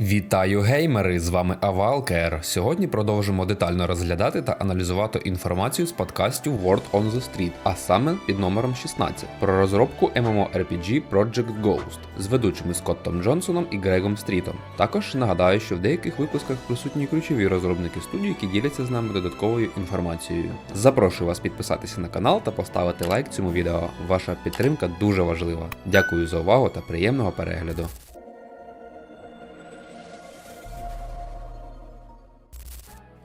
Вітаю геймери! З вами Авалкер. Сьогодні продовжимо детально розглядати та аналізувати інформацію з подкастів World on the Street, а саме під номером 16 про розробку MMORPG Project Ghost з ведучими Скоттом Джонсоном і Грегом Стрітом. Також нагадаю, що в деяких випусках присутні ключові розробники студії, які діляться з нами додатковою інформацією. Запрошую вас підписатися на канал та поставити лайк цьому відео. Ваша підтримка дуже важлива. Дякую за увагу та приємного перегляду.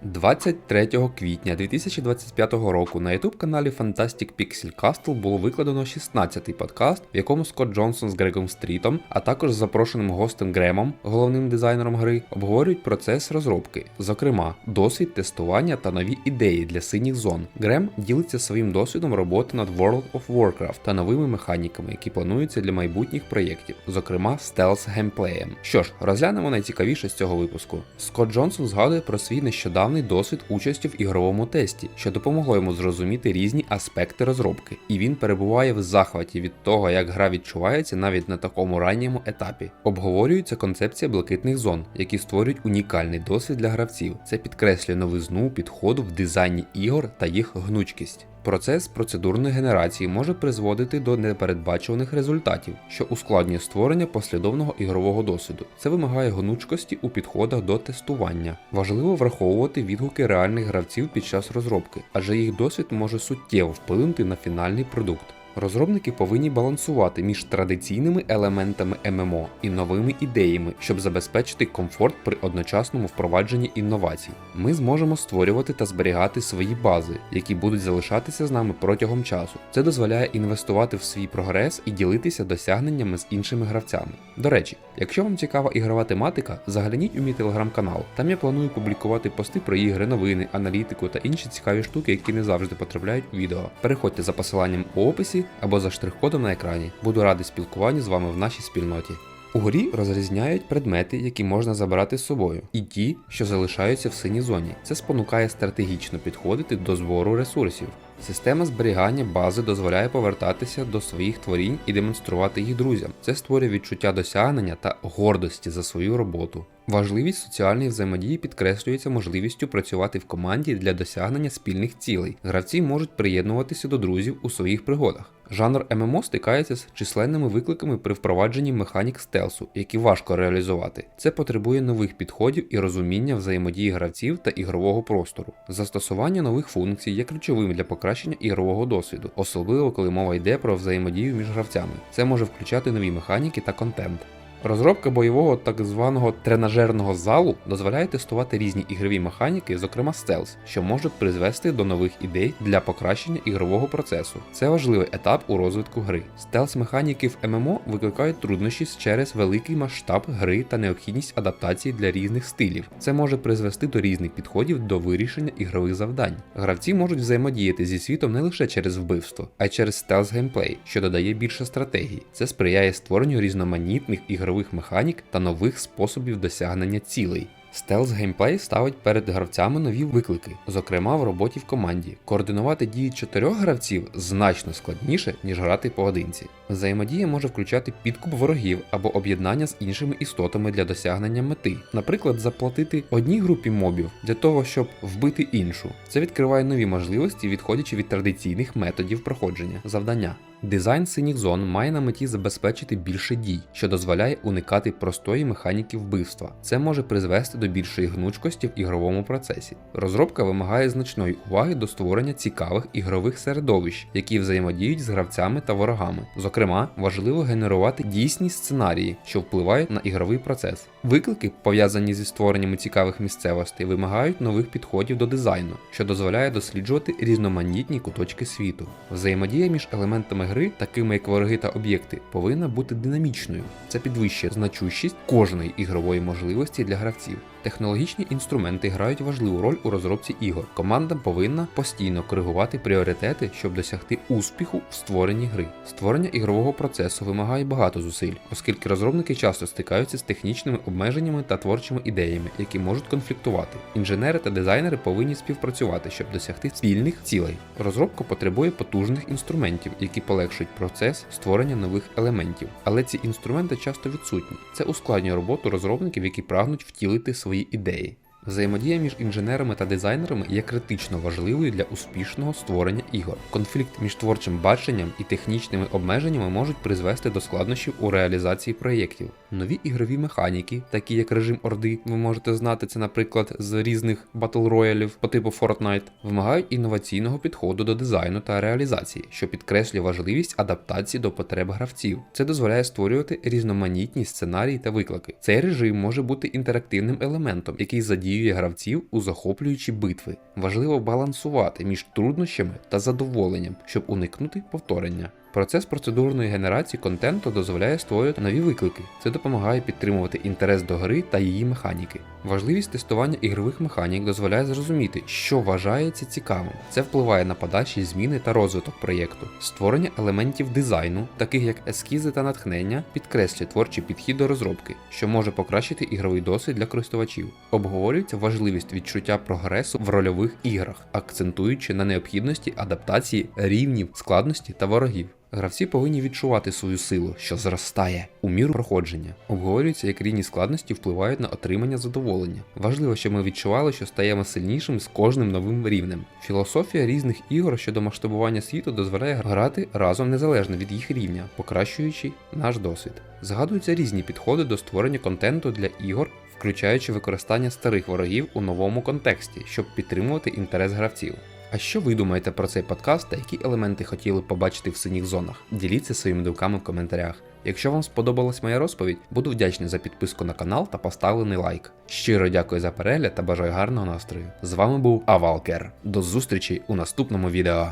23 квітня 2025 року на youtube каналі Fantastic Pixel Castle було викладено 16-й подкаст, в якому Скотт Джонсон з Грегом Стрітом, а також з запрошеним гостем Гремом, головним дизайнером гри, обговорюють процес розробки, зокрема, досвід тестування та нові ідеї для синіх зон. Грем ділиться своїм досвідом роботи над World of Warcraft та новими механіками, які плануються для майбутніх проєктів, зокрема стелс геймплеєм. Що ж, розглянемо найцікавіше з цього випуску. Скотт Джонсон згадує про свій нещодавний досвід участі в ігровому тесті, що допомогло йому зрозуміти різні аспекти розробки, і він перебуває в захваті від того, як гра відчувається навіть на такому ранньому етапі. Обговорюється концепція блакитних зон, які створюють унікальний досвід для гравців. Це підкреслює новизну підходу в дизайні ігор та їх гнучкість. Процес процедурної генерації може призводити до непередбачуваних результатів, що ускладнює створення послідовного ігрового досвіду. Це вимагає гнучкості у підходах до тестування. Важливо враховувати відгуки реальних гравців під час розробки, адже їх досвід може суттєво вплинути на фінальний продукт. Розробники повинні балансувати між традиційними елементами ММО і новими ідеями, щоб забезпечити комфорт при одночасному впровадженні інновацій. Ми зможемо створювати та зберігати свої бази, які будуть залишатися з нами протягом часу. Це дозволяє інвестувати в свій прогрес і ділитися досягненнями з іншими гравцями. До речі, якщо вам цікава ігрова тематика, загляніть у мій телеграм-канал. Там я планую публікувати пости про ігри, новини, аналітику та інші цікаві штуки, які не завжди потрапляють у відео. Переходьте за посиланням у описі або за штрих-кодом на екрані. Буду радий спілкуванню з вами в нашій спільноті. У грі розрізняють предмети, які можна забирати з собою, і ті, що залишаються в синій зоні. Це спонукає стратегічно підходити до збору ресурсів. Система зберігання бази дозволяє повертатися до своїх творінь і демонструвати їх друзям. Це створює відчуття досягнення та гордості за свою роботу. Важливість соціальної взаємодії підкреслюється можливістю працювати в команді для досягнення спільних цілей. Гравці можуть приєднуватися до друзів у своїх пригодах. Жанр ММО стикається з численними викликами при впровадженні механік стелсу, які важко реалізувати. Це потребує нових підходів і розуміння взаємодії гравців та ігрового простору. Застосування нових функцій є ключовим для покращення ігрового досвіду, особливо коли мова йде про взаємодію між гравцями. Це може включати нові механіки та контент. Розробка бойового так званого тренажерного залу дозволяє тестувати різні ігрові механіки, зокрема стелс, що можуть призвести до нових ідей для покращення ігрового процесу. Це важливий етап у розвитку гри. Стелс механіки в ММО викликають труднощі через великий масштаб гри та необхідність адаптації для різних стилів. Це може призвести до різних підходів до вирішення ігрових завдань. Гравці можуть взаємодіяти зі світом не лише через вбивство, а й через стелс геймплей, що додає більше стратегії. Це сприяє створенню різноманітних ігрових механік та нових способів досягнення цілей. Стелс геймплей ставить перед гравцями нові виклики, зокрема в роботі в команді. Координувати дії чотирьох гравців значно складніше, ніж грати поодинці. Взаємодія може включати підкуп ворогів або об'єднання з іншими істотами для досягнення мети, наприклад, заплатити одній групі мобів для того, щоб вбити іншу. Це відкриває нові можливості, відходячи від традиційних методів проходження завдання. Дизайн синіх зон має на меті забезпечити більше дій, що дозволяє уникати простої механіки вбивства. Це може призвести до більшої гнучкості в ігровому процесі. Розробка вимагає значної уваги до створення цікавих ігрових середовищ, які взаємодіють з гравцями та ворогами. Зокрема, важливо генерувати дійсні сценарії, що впливають на ігровий процес. Виклики, пов'язані зі створенням цікавих місцевостей, вимагають нових підходів до дизайну, що дозволяє досліджувати різноманітні куточки світу. Взаємодія між елементами гри, такими як вороги та об'єкти, повинна бути динамічною. Це підвищує значущість кожної ігрової можливості для гравців. Технологічні інструменти грають важливу роль у розробці ігор. Команда повинна постійно коригувати пріоритети, щоб досягти успіху в створенні гри. Створення ігрового процесу вимагає багато зусиль, оскільки розробники часто стикаються з технічними обмеженнями та творчими ідеями, які можуть конфліктувати. Інженери та дизайнери повинні співпрацювати, щоб досягти спільних цілей. Розробка потребує потужних інструментів, які полегшують процес створення нових елементів. Але ці інструменти часто відсутні. Це ускладнює роботу розробників, які прагнуть втілити свої ідеї. Взаємодія між інженерами та дизайнерами є критично важливою для успішного створення ігор. Конфлікт між творчим баченням і технічними обмеженнями можуть призвести до складнощів у реалізації проєктів. Нові ігрові механіки, такі як режим Орди, ви можете знати це, наприклад, з різних батл роялів по типу Fortnite, вимагають інноваційного підходу до дизайну та реалізації, що підкреслює важливість адаптації до потреб гравців. Це дозволяє створювати різноманітні сценарії та виклики. Цей режим може бути інтерактивним елементом, який задіює гравців у захоплюючі битви. Важливо балансувати між труднощами та задоволенням, щоб уникнути повторення. Процес процедурної генерації контенту дозволяє створювати нові виклики. Це допомагає підтримувати інтерес до гри та її механіки. Важливість тестування ігрових механік дозволяє зрозуміти, що вважається цікавим. Це впливає на подальші зміни та розвиток проєкту. Створення елементів дизайну, таких як ескізи та натхнення, підкреслює творчий підхід до розробки, що може покращити ігровий досвід для користувачів. Обговорюється важливість відчуття прогресу в рольових іграх, акцентуючи на необхідності адаптації рівнів складності та ворогів. Гравці повинні відчувати свою силу, що зростає у міру проходження. Обговорюється, як рівні складності впливають на отримання задоволення. Важливо, щоб ми відчували, що стаємо сильнішим з кожним новим рівнем. Філософія різних ігор щодо масштабування світу дозволяє грати разом незалежно від їх рівня, покращуючи наш досвід. Згадуються різні підходи до створення контенту для ігор. Включаючи використання старих ворогів у новому контексті, щоб підтримувати інтерес гравців. А що ви думаєте про цей подкаст та які елементи хотіли побачити в синіх зонах? Діліться своїми думками в коментарях. Якщо вам сподобалась моя розповідь, буду вдячний за підписку на канал та поставлений лайк. Щиро дякую за перегляд та бажаю гарного настрою. З вами був Авалкер. До зустрічі у наступному відео.